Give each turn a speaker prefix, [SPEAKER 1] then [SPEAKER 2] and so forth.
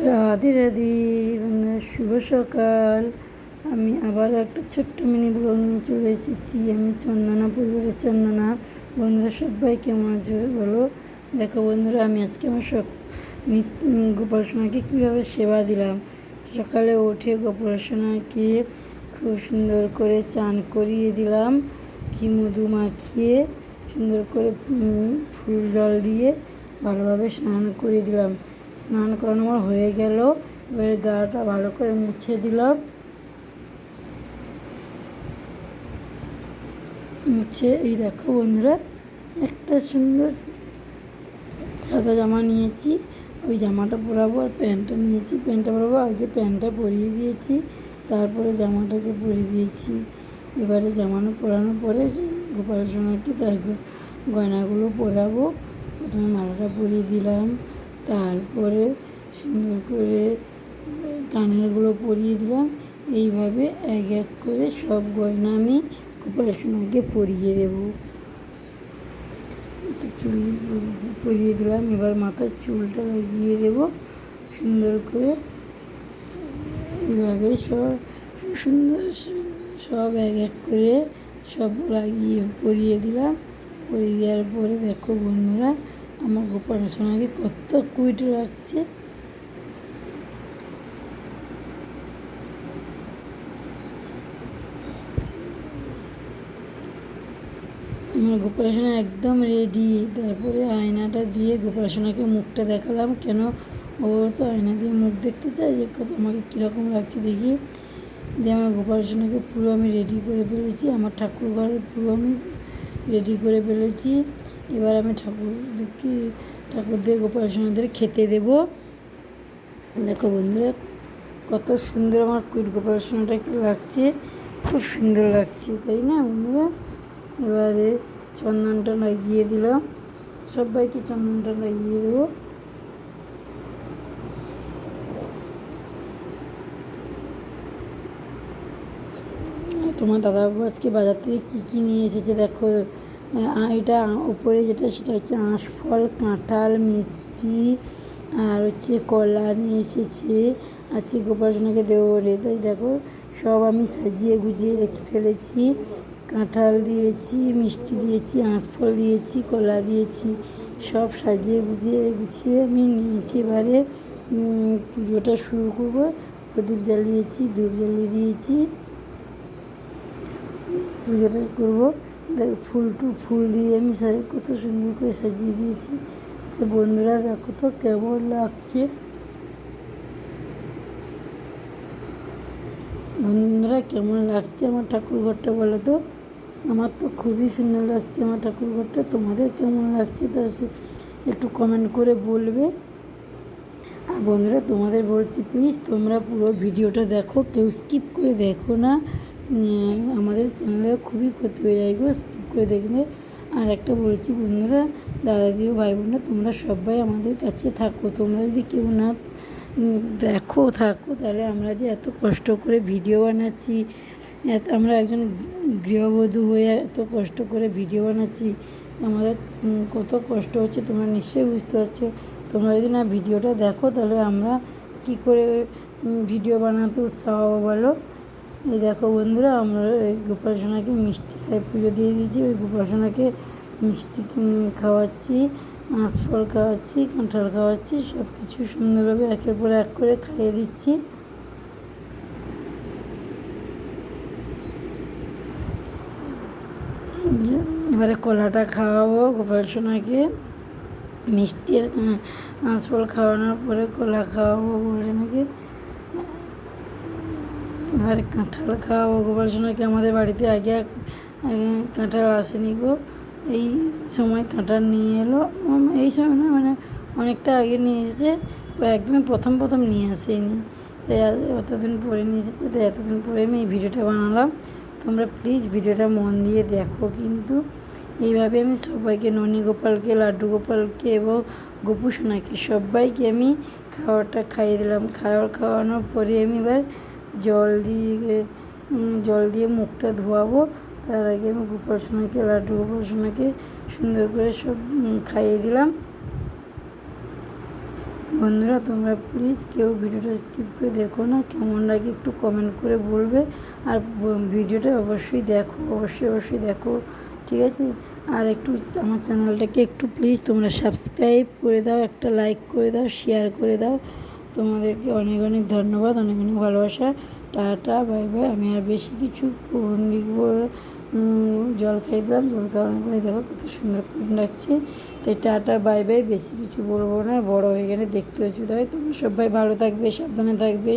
[SPEAKER 1] রাধে রাধে শুভ সকাল। আমি আবার একটা ছোট্ট মিনি ব্লগ নিয়ে চলে এসেছি। আমি চন্দনা, পরিবারের চন্দনা। বন্ধুরা, সবাই কেমন আছো বলো? দেখো বন্ধুরা, আমি আজকে আমার সব গোপাল সোনাকে কীভাবে সেবা দিলাম? সকালে উঠে গোপাল সোনাকে খুব সুন্দর করে চান করিয়ে দিলাম। কি মধু মাখিয়ে সুন্দর করে ফুল জল দিয়ে ভালোভাবে স্নান করিয়ে দিলাম। স্নান করানো আমার হয়ে গেল। এবার গাটা ভালো করে মুছে দিলাম। মুছে, এই দেখো বন্ধুরা, একটা সুন্দর সাদা জামা নিয়েছি। ওই জামাটা পরাবো আর প্যান্টটা নিয়েছি। প্যান্টটা পরাবো, আগে প্যান্টটা পরিয়ে দিয়েছি, তারপরে জামাটাকে পরিয়ে দিয়েছি। এবারে জামানো পরানোর পরে গোপাল সোনাকে তার গয়নাগুলো পরাবো। প্রথমে মালাটা পরিয়ে দিলাম। তারপরে সুন্দর করে কানেরগুলো পরিয়ে দিলাম। এইভাবে এক এক করে সব গয়না আমি গোপাল সোনাকে পরিয়ে দেবো। চুল, পরিয়ে দিলাম। এবার মাথার চুলটা লাগিয়ে দেব সুন্দর করে। এইভাবে সব সুন্দর সব এক এক করে সব লাগিয়ে, পরিয়ে দিলাম। পরিয়ে দেওয়ার পরে দেখো বন্ধুরা আমার গোপাল সোনাকে কত কুইট রাখছে আমার গোপালসোনা একদম রেডি তারপরে আয়নাটা দিয়ে গোপালসোনাকে মুখটা দেখালাম, কেন ও তো আয়না দিয়ে মুখ দেখতে চায় যে কত আমাকে কীরকম লাগছে দেখি। যে আমার গোপালসোনাকে পুরো আমি রেডি করে ফেলেছি, আমার ঠাকুর ঘর পুরো আমি রেডি করে ফেলেছি। এবার আমি ঠাকুরকে, ঠাকুরদের গোপাল সোনাদের খেতে দেব। দেখো বন্ধুরা, কত সুন্দর আমার কুইট গোপালসোনাটাকে লাগছে, খুব সুন্দর লাগছে, তাই না বন্ধুরা? এবারে চন্দনটা লাগিয়ে দিলাম। সবাইকে চন্দনটা লাগিয়ে দেবো। তোমার দাদাবাবু আজকে বাজার থেকে কী কী নিয়ে এসেছে দেখো। এটা উপরে যেটা, সেটা হচ্ছে আঁশফল কাঁঠাল, মিষ্টি, আর হচ্ছে কলা নিয়ে এসেছে। আজকে গোপালসোনাকে দেবো বলে। তাই দেখো, সব আমি সাজিয়ে গুজিয়ে রেখে ফেলেছি। কাঁঠাল দিয়েছি, মিষ্টি দিয়েছি আঁশফল দিয়েছি, কলা দিয়েছি। সব সাজিয়ে গুজিয়ে গুছিয়ে আমি নিয়েছি এবারে পুজোটা শুরু করব। প্রদীপ জ্বালিয়েছি, ধূপ জ্বালিয়ে দিয়েছি। পুজোটা করব। দেখো, ফুল টু ফুল দিয়ে আমি কত সুন্দর করে সাজিয়ে দিয়েছি। আচ্ছা বন্ধুরা, দেখো তো কেমন লাগছে। বন্ধুরা, কেমন লাগছে আমার ঠাকুর ঘরটা বলো তো? আমার তো খুবই সুন্দর লাগছে আমার ঠাকুর ঘরটা তোমাদের কেমন লাগছে তা একটু কমেন্ট করে বলবে। আর বন্ধুরা, তোমাদের বলছি প্লিজ তোমরা পুরো ভিডিওটা দেখো, কেউ স্কিপ করে দেখো না। আমাদের চ্যানেলের খুবই ক্ষতি হয়ে যায়। গো স্কিপ করে দেখবে। আর একটা বলছি বন্ধুরা দাদা দিও ভাই বোনরা তোমরা সবাই আমাদের কাছে থাকো। তোমরা যদি কেউ না দেখো, থাকো, তাহলে আমরা যে এত কষ্ট করে ভিডিও বানাচ্ছি আমরা একজন গৃহবধূ হয়ে এত কষ্ট করে ভিডিও বানাচ্ছি, আমাদের কত কষ্ট হচ্ছে তোমরা নিশ্চয়ই বুঝতে পারছ। তোমরা যদি না ভিডিওটা দেখো, তাহলে আমরা কি করে ভিডিও বানাতে উৎসাহ বলো? এই দেখো বন্ধুরা, আমরা এই গোপাল সোনাকে মিষ্টি খাই, পুজো দিয়ে দিয়েছি। ওই গোপাল সোনাকে মিষ্টি খাওয়াচ্ছি আঁশফল খাওয়াচ্ছি, কাঁঠাল খাওয়াচ্ছি সব কিছু সুন্দরভাবে একের পর এক করে খাইয়ে দিচ্ছি। এবারে কলাটা খাওয়াবো গোপাল সোনাকে। মিষ্টি আর আঁশফল খাওয়ানোর পরে কলা খাওয়াবো গোপাল সোনাকে। এবারে কাঁঠাল খাওয়াবো গোপাল সোনাকে আমাদের বাড়িতে আগে কাঁঠাল আসেনি গো। এই সময় কাঁঠাল নিয়ে এলো। এই সময় না মানে অনেকটা আগে নিয়ে এসেছে একদমই প্রথম প্রথম নিয়ে আসেনি। অতদিন পরে নিয়ে এসেছে, তাই এতদিন পরে আমি এই ভিডিওটা বানালাম। তোমরা প্লিজ ভিডিওটা মন দিয়ে দেখো কিন্তু। এইভাবে আমি সবাইকে, ননী গোপালকে, লাড্ডু গোপালকে এবং গোপু সোনাকে সবাইকে আমি খাওয়াটা খাইয়ে দিলাম। খাওয়ার, খাওয়ানোর পরে আমি এবার জল দিয়ে জল দিয়ে মুখটা ধোয়াবো। তার আগে আমি গোপাল সোনাকে, লাড্ডু গোপাল সোনাকে সুন্দর করে সব খাইয়ে দিলাম। বন্ধুরা, তোমরা প্লিজ কেউ ভিডিওটা স্কিপ করে দেখো না। কেমন লাগে একটু কমেন্ট করে বলবে। আর ভিডিওটা অবশ্যই দেখো, অবশ্যই অবশ্যই দেখো। ঠিক আছে? আর একটু আমার চ্যানেলটাকে একটু প্লিজ তোমরা সাবস্ক্রাইব করে দাও, একটা লাইক করে দাও শেয়ার করে দাও। তোমাদেরকে অনেক অনেক ধন্যবাদ, অনেক অনেক ভালোবাসা। Tata, bye bye. আমি আর বেশি কিছু লিখব? জল খাই দিলাম। জল খাওয়ানোর পরে দেখো কত সুন্দর কোন রাখছে তাই টাটা, বাই বাই। বেশি কিছু বলব না। বড় হয়ে গেলে দেখতে অসুবিধা হয়। তোমরা সবাই ভালো থাকবে, সাবধানে থাকবে।